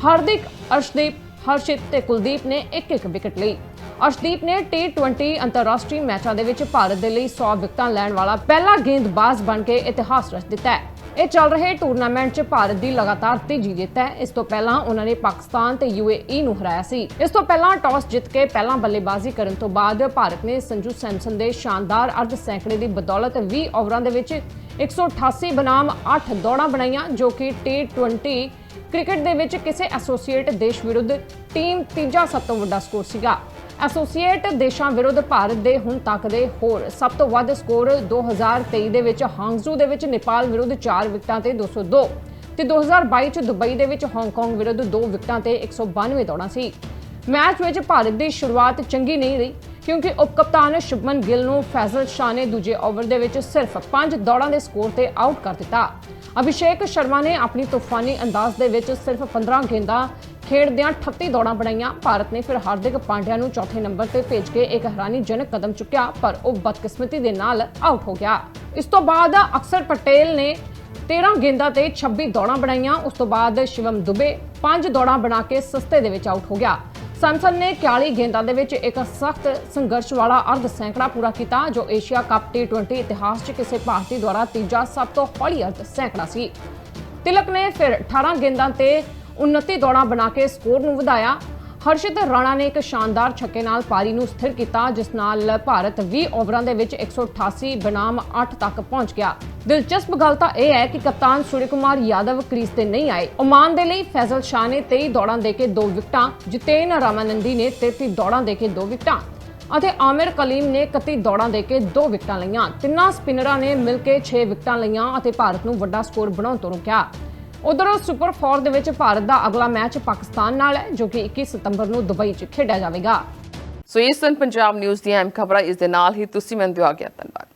Speaker 2: ਹਾਰਦਿਕ ਅਰਸ਼ਦੀਪ, ਹਰਸ਼ਿਤ ਤੇ ਕੁਲਦੀਪ ਨੇ ਇੱਕ ਇੱਕ ਵਿਕਟ ਲਈ। ਅਰਸ਼ਦੀਪ ਨੇ T20 ਅੰਤਰਰਾਸ਼ਟਰੀ ਮੈਚਾਂ ਦੇ ਵਿੱਚ ਭਾਰਤ ਦੇ ਲਈ 100 ਵਿਕਟਾਂ ਲੈਣ ਵਾਲਾ ਪਹਿਲਾ ਗੇਂਦਬਾਜ਼ ਬਣ ਕੇ ਇਤਿਹਾਸ ਰਚ ਦਿੱਤਾ ਹੈ। ਇਹ ਚੱਲ ਰਹੇ ਟੂਰਨਾਮੈਂਟ 'ਚ ਭਾਰਤ ਦੀ ਲਗਾਤਾਰ ਤੀਜੀ ਜਿੱਤ ਹੈ। ਇਸ ਤੋਂ ਪਹਿਲਾਂ ਉਹਨਾਂ ਨੇ ਪਾਕਿਸਤਾਨ ਤੇ UAE ਨੂੰ ਹਰਾਇਆ ਸੀ। ਇਸ ਤੋਂ ਪਹਿਲਾਂ ਟਾਸ ਜਿੱਤ ਕੇ ਪਹਿਲਾਂ ਬੱਲੇਬਾਜ਼ੀ ਕਰਨ ਤੋਂ ਬਾਅਦ ਭਾਰਤ ਨੇ ਸੰਜੂ ਸੈਮਸਨ ਦੇ ਸ਼ਾਨਦਾਰ ਅਰਧ ਸੈਂਕੜੇ ਦੀ ਬਦੌਲਤ 20 ਓਵਰਾਂ ਦੇ ਵਿੱਚ 188 ਬਨਾਮ 8 ਦੌੜਾਂ ਬਣਾਈਆਂ, ਜੋ ਕਿ T20 ਕ੍ਰਿਕਟ ਦੇ ਵਿੱਚ ਕਿਸੇ ਐਸੋਸੀਏਟ ਦੇਸ਼ ਵਿਰੁੱਧ ਟੀਮ ਤੀਜਾ ਸਭ ਤੋਂ ਵੱਡਾ ਸਕੋਰ ਸੀਗਾ। ਐਸੋਸੀਏਟ ਦੇਸ਼ਾਂ ਵਿਰੁੱਧ ਭਾਰਤ ਦੇ ਹੁਣ ਤੱਕ ਦੇ ਹੋਰ ਸਭ ਤੋਂ ਵੱਧ ਸਕੋਰ 2023 ਦੇ ਵਿੱਚ ਹਾਂਗਜ਼ੂ ਦੇ ਵਿੱਚ, ਨੇਪਾਲ ਵਿਰੁੱਧ 4 ਵਿਕਟਾਂ ਤੇ 202 ਤੇ 2022 ਚ ਦੁਬਈ ਦੇ ਵਿੱਚ ਹਾਂਗਕਾਂਗ ਵਿਰੁੱਧ 2 ਵਿਕਟਾਂ ਤੇ 192 ਦੌੜਾਂ ਸੀ। ਮੈਚ ਵਿੱਚ ਭਾਰਤ ਦੀ ਸ਼ੁਰੂਆਤ ਚੰਗੀ ਨਹੀਂ ਰਹੀ, ਕਿਉਂਕਿ ਉਪ ਕਪਤਾਨ ਸ਼ੁਭਮਨ ਗਿੱਲ ਨੂੰ ਫੈਜ਼ਲ ਸ਼ਾਹ ਨੇ ਦੂਜੇ ਓਵਰ ਦੇ ਵਿੱਚ ਸਿਰਫ 5 ਦੌੜਾਂ ਦੇ ਸਕੋਰ ਤੇ ਆਊਟ ਕਰ ਦਿੱਤਾ। ਅਭਿਸ਼ੇਕ ਸ਼ਰਮਾ ਨੇ ਆਪਣੀ ਤੂਫਾਨੀ ਅੰਦਾਜ਼ ਦੇ ਵਿੱਚ ਸਿਰਫ 15 ਗੇਂਦਾਂ ਖੇਡਦਿਆਂ 38 ਦੌੜਾਂ ਬਣਾਈਆਂ। ਭਾਰਤ ਨੇ ਫਿਰ ਹਾਰਦਿਕ ਪਾਂਡਿਆ ਨੂੰ ਚੌਥੇ ਨੰਬਰ ਤੇ ਭੇਜ ਕੇ ਇੱਕ ਹੈਰਾਨੀਜਨਕ ਕਦਮ ਚੁੱਕਿਆ, ਪਰ ਉਹ ਬਦਕਿਸਮਤੀ ਦੇ ਨਾਲ ਆਊਟ ਹੋ ਗਿਆ। ਇਸ ਤੋਂ ਬਾਅਦ ਅਕਸਰ ਪਟੇਲ ਨੇ 13 ਗੇਂਦਾਂ ਤੇ 26 ਦੌੜਾਂ ਬਣਾਈਆਂ। ਉਸ ਤੋਂ ਬਾਅਦ ਸ਼ਿਵਮ ਦੁਬੇ 5 ਦੌੜਾਂ ਬਣਾ ਕੇ ਸਸਤੇ ਦੇ ਵਿੱਚ ਆਊਟ ਹੋ ਗਿਆ। ਸੈਮਸਨ ਨੇ 41 ਗੇਂਦਾਂ ਦੇ ਵਿੱਚ ਇੱਕ ਸਖਤ ਸੰਘਰਸ਼ ਵਾਲਾ ਅਰਧ ਸੈਂਕੜਾ ਪੂਰਾ ਕੀਤਾ, ਜੋ ਏਸ਼ੀਆ ਕੱਪ T20 ਇਤਿਹਾਸ 'ਚ ਕਿਸੇ ਭਾਰਤੀ ਦੁਆਰਾ ਤੀਜਾ ਸਭ ਤੋਂ ਹੌਲੀ ਅਰਧ ਸੈਂਕੜਾ ਸੀ। ਤਿਲਕ ਨੇ ਫਿਰ 18 ਗੇਂਦਾਂ ਤੇ 29 ਦੌੜਾਂ ਬਣਾ ਕੇ ਸਕੋਰ ਨੂੰ ਵਧਾਇਆ। ਹਰਸ਼ਿਤ ਰਾਣਾ ਨੇ ਇੱਕ ਸ਼ਾਨਦਾਰ ਛੱਕੇ ਨਾਲ ਪਾਰੀ ਨੂੰ ਸਥਿਰ ਕੀਤਾ, ਜਿਸ ਨਾਲ ਭਾਰਤ 20 ਓਵਰਾਂ ਦੇ ਵਿੱਚ 188 ਬਨਾਮ 8 ਤੱਕ ਪਹੁੰਚ ਗਿਆ। ਦਿਲਚਸਪ ਗੱਲ ਤਾਂ ਇਹ ਹੈ ਕਿ ਕਪਤਾਨ ਸੂਰਜ ਕੁਮਾਰ ਯਾਦਵ ਕ੍ਰੀਜ਼ ਤੇ ਨਹੀਂ ਆਏ। ਓਮਾਨ ਦੇ ਲਈ ਫੈਜ਼ਲ ਸ਼ਾਹ ਨੇ 23 ਦੌੜਾਂ ਦੇ ਕੇ 2 ਵਿਕਟਾਂ, ਜਿਤੇਨ ਰਾਮਾਨੰਦੀ ਨੇ 33 ਦੌੜਾਂ ਦੇ ਕੇ 2 ਵਿਕਟਾਂ ਅਤੇ ਆਮਿਰ ਕਲੀਮ ਨੇ 31 ਦੌੜਾਂ ਦੇ ਕੇ 2 ਵਿਕਟਾਂ ਲਈਆਂ। ਤਿੰਨਾਂ ਸਪਿਨਰਾਂ ਨੇ ਮਿਲ ਕੇ 6 ਵਿਕਟਾਂ ਲਈਆਂ ਅਤੇ ਭਾਰਤ ਨੂੰ ਵੱਡਾ ਸਕੋਰ ਬਣਾਉਣ ਤੋਂ ਰੋਕਿਆ। ਉਧਰ ਸੁਪਰ 4 ਦੇ ਵਿੱਚ ਭਾਰਤ ਦਾ ਅਗਲਾ ਮੈਚ ਪਾਕਿਸਤਾਨ ਨਾਲ ਹੈ, ਜੋ ਕਿ 21 ਸਤੰਬਰ ਨੂੰ ਦੁਬਈ 'ਚ ਖੇਡਿਆ ਜਾਵੇਗਾ।
Speaker 1: ਸੋ ਇਹ ਸਨ ਪੰਜਾਬ ਨਿਊਜ਼ ਦੀਆਂ ਅਹਿਮ ਖਬਰਾਂ ਇਸ ਦੇ ਨਾਲ ਹੀ, ਤੁਸੀਂ ਮੈਨੂੰ ਦਿਓ ਆ ਗਿਆ ਧੰਨਵਾਦ।